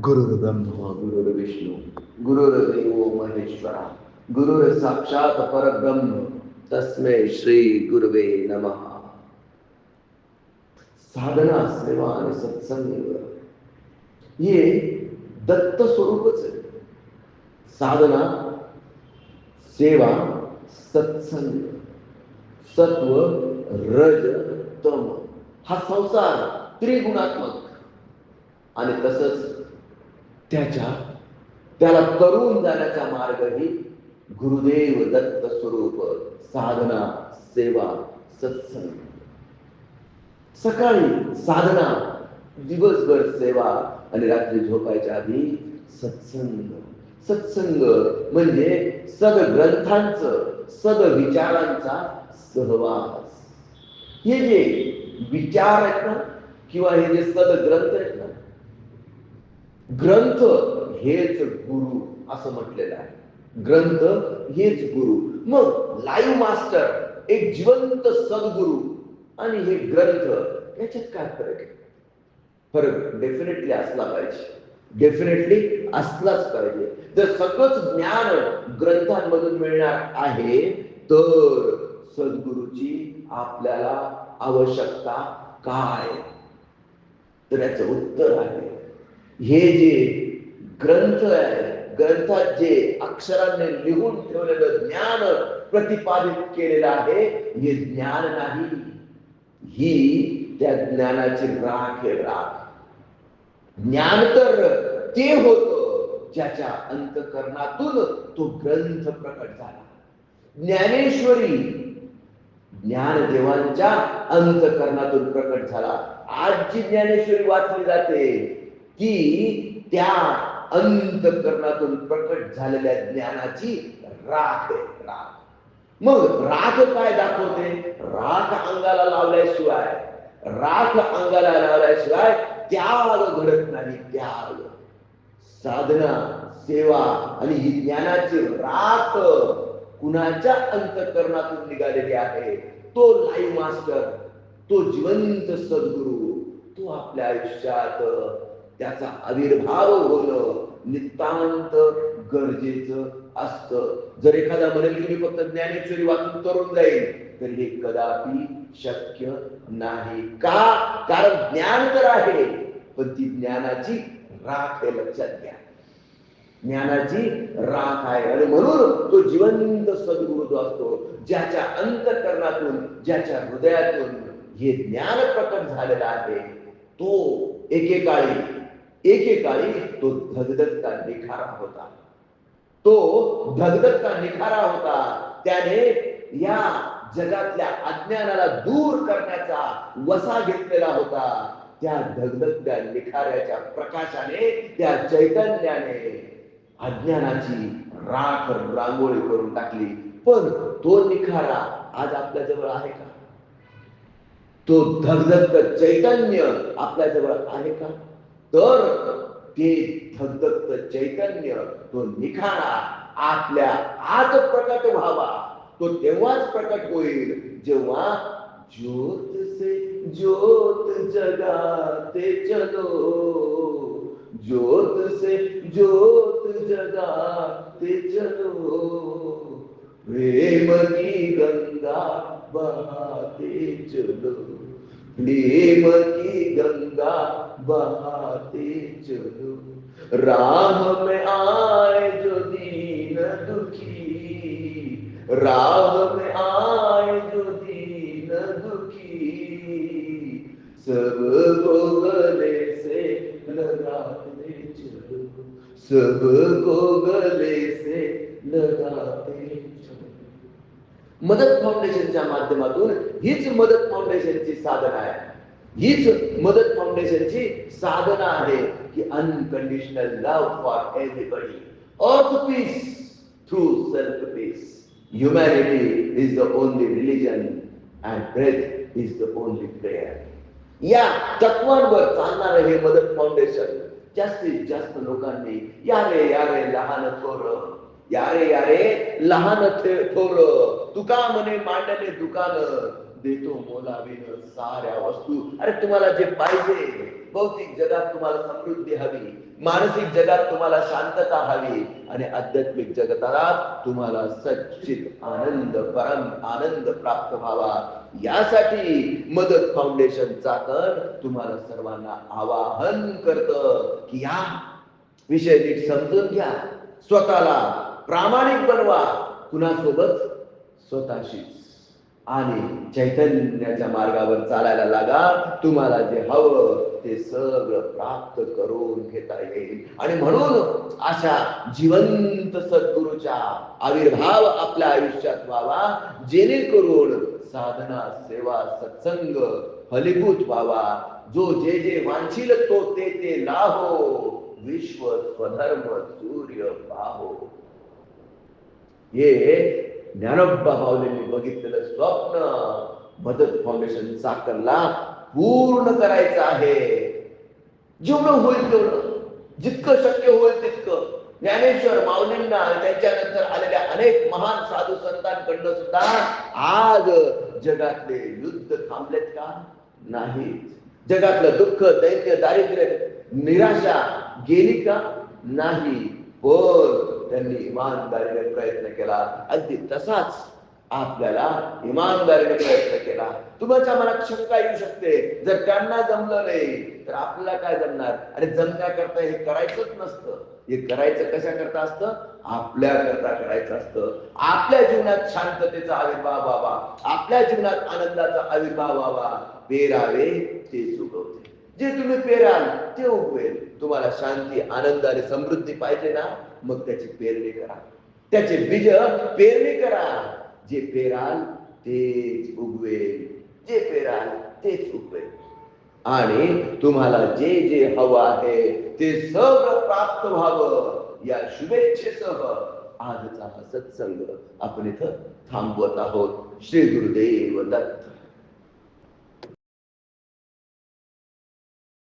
गुरुर् ब्रह्मा गुरुर्विष्णू। गुरुर्देव महेश्वरा। गुरुर साक्षात परब्रह्म। तस्मै श्री गुरुवे नमः। साधना, सेवा आणि सत्संग। हे दत्त स्वरूपच आहे साधना, सेवा, सत्संग। सत्व, रज, तम। हा संसार त्रिगुणात्मक. आणि तसंच त्याच्या त्याला तरुण जाण्याचा मार्गही गुरुदेव दत्त स्वरूप साधना सेवा सत्संग. सकाळी साधना दिवसभर सेवा आणि रात्री झोपायच्या आधी सत्संग. सत्संग म्हणजे सदग्रंथांचं सदविचारांचा सहवास. हे जे विचार आहेत ना किंवा हे जे सदग्रंथ आहेत ना ग्रंथ हेच गुरु असं म्हटलेलं आहे. ग्रंथ हेच गुरु. मग लाईव्ह मास्टर एक जिवंत सद्गुरु आणि हे ग्रंथ याच्यात काय फरक आहे? फरक डेफिनेटली असला पाहिजे. डेफिनेटली असलाच पाहिजे. जर सगळंच ज्ञान ग्रंथांमधून मिळणार आहे तर सद्गुरूची आपल्याला आवश्यकता काय? तर याचं उत्तर आहे. हे जे ग्रंथ आहे ग्रंथात जे अक्षरांनी लिहून ठेवलेलं ज्ञान प्रतिपादित केलेलं आहे हे ज्ञान नाही. ही त्या ज्ञानाची राख आहे राख. ज्ञान तर ते होत ज्याच्या अंतकरणातून तो ग्रंथ प्रकट झाला. ज्ञानेश्वरी ज्ञानदेवांच्या अंतकरणातून प्रकट झाला. आज जी ज्ञानेश्वरी वाचली जाते की त्या अंतकरणातून प्रकट झालेल्या ज्ञानाची राख आहे राख. मग राख काय दाखवते? राख अंगाला लावल्याशिवाय राख अंगाला लावल्याशिवाय त्याग घडत नाही त्याग. साधना सेवा आणि ही ज्ञानाची राख कुणाच्या अंतकरणातून निघालेली आहे? तो लाईव्ह मास्टर तो जिवंत सद्गुरू तो आपल्या आयुष्यात त्याचा आविर्भाव होणं नितांत गरजेचं असतं. जर एखादा म्हणेल की मी फक्त ज्ञानेश्वरी वाचून तरुण जाईल तर हे कदापि शक्य नाही. का? कारण ज्ञान तर आहे पण ती ज्ञानाची राख आहे लक्षात घ्या. ज्ञानाची राख आहे. आणि म्हणून तो जिवंत सद्गुरु जो असतो ज्याच्या अंतकरणातून ज्याच्या हृदयातून हे ज्ञान प्रकट झालेलं आहे तो एकेकाळी एकेकाळी तो धगधगता निखारा होता. तो धगधगता निखारा होता. त्याने या जगातल्या अज्ञानाला दूर करण्याचा वसा घेतलेला होता. त्या धगधगत्या निखाऱ्याच्या प्रकाशाने त्या चैतन्याने अज्ञानाची राख रांगोळी करून टाकली. पण तो निखारा आज आपल्या जवळ आहे का? तो धगधगत चैतन्य आपल्या जवळ आहे का? तर ते धगधगत चैतन्य तो निखारा आपल्या आज प्रकट व्हावा. तो तेव्हाच प्रकट होईल जेव्हा ज्योत से ज्योत जगाते चलो. ज्योत से ज्योत जगाते चलो. प्रेम की गंगा बहाते चलो. प्रेम की गंगा बहाते चलो। राह में आए जो दीन दुखी। राह में आए जो दीन दुखी। सबको गले से लगाते चलो। सबको गले से लगाते चलो। मदत फाउंडेशनच्या माध्यमातून हीच मदत फाउंडेशनची साधना आहे. हीच मदत फाउंडेशनची साधना आहे की unconditional love for everybody earth peace through self peace humanity is the only religion and breath is the only prayer या तत्वांवर चालणारं हे मदत फाउंडेशन जास्तीत जास्त लोकांनी या रे या रे लहान थोर यारे यारे लहान थोर तुका म्हणे मांडणे दुकान देतो मोलावीन साऱ्या वस्तू अरे तुम्हाला जे पाहिजे भौतिक जगात तुम्हाला समृद्धी हवी मानसिक जगात तुम्हाला शांतता हवी आणि आध्यात्मिक जगतात तुम्हाला सच्चित आनंद परम आनंद प्राप्त व्हावा यासाठी मदत फाउंडेशन चाकण तुम्हाला सर्वांना आवाहन करत की या विषय नीट समजून घ्या स्वतःला प्रामाणिक बनवा. कुणासोबत? स्वतःशीच आणि चैतन्याच्या मार्गावर चालायला लागा. तुम्हाला जे हवं ते सगळं प्राप्त करून घेता येईल. आणि म्हणून अशा जिवंत सद्गुरूच्या आविर्भाव आपल्या आयुष्यात व्हावा. जेणेकरून साधना सेवा सत्संग फलीभूत व्हावा. जो जे जे वांछील तो ते ते लाहो. विश्व स्वधर्म सूर्य पाहो. हे ज्ञानोबा माऊलींनी बघितलेलं स्वप्न मदत फाउंडेशन चाकरला पूर्ण करायचं आहे. जेवढं होईल तेवढं. जितकं शक्य होईल तितकं. ज्ञानेश्वर माऊलींना त्यांच्यानंतर आलेल्या अनेक महान साधू संतांकडनं सुद्धा आज जगातले युद्ध थांबलेत का? नाही जगातलं दुःख दैत्य दारिद्र्य निराशा गेली का? नाही. पण त्यांनी इमानदारीने प्रयत्न केला. अगदी तसाच आपल्याला इमानदारीने प्रयत्न केला. तुमच्या मनात शंका येऊ शकते. जर त्यांना जमलं नाही तर आपल्याला काय जमणार? आणि जमण्याकरता हे करायचंच नसतं. हे करायचं कशा करता असतं? आपल्या करता करायचं असतं. आपल्या जीवनात शांततेचा आविर्भाव व्हावा. आपल्या जीवनात आनंदाचा आविर्भाव व्हावा. पेरावे ते चुक जे तुम्ही पेराल ते उगवेल. तुम्हाला शांती आनंद आणि समृद्धी पाहिजे ना मग त्याची पेरणी करा. त्याचे बीज पेरणी करा. जे पेराल तेच उगवेल. जे पेराल तेच उगवेल. आणि तुम्हाला जे जे हवं आहे ते सगळं प्राप्त व्हावं. या शुभेच्छेसह आजचा हा सत्संग आपण इथं थांबवत आहोत. श्री गुरुदेव दत्त.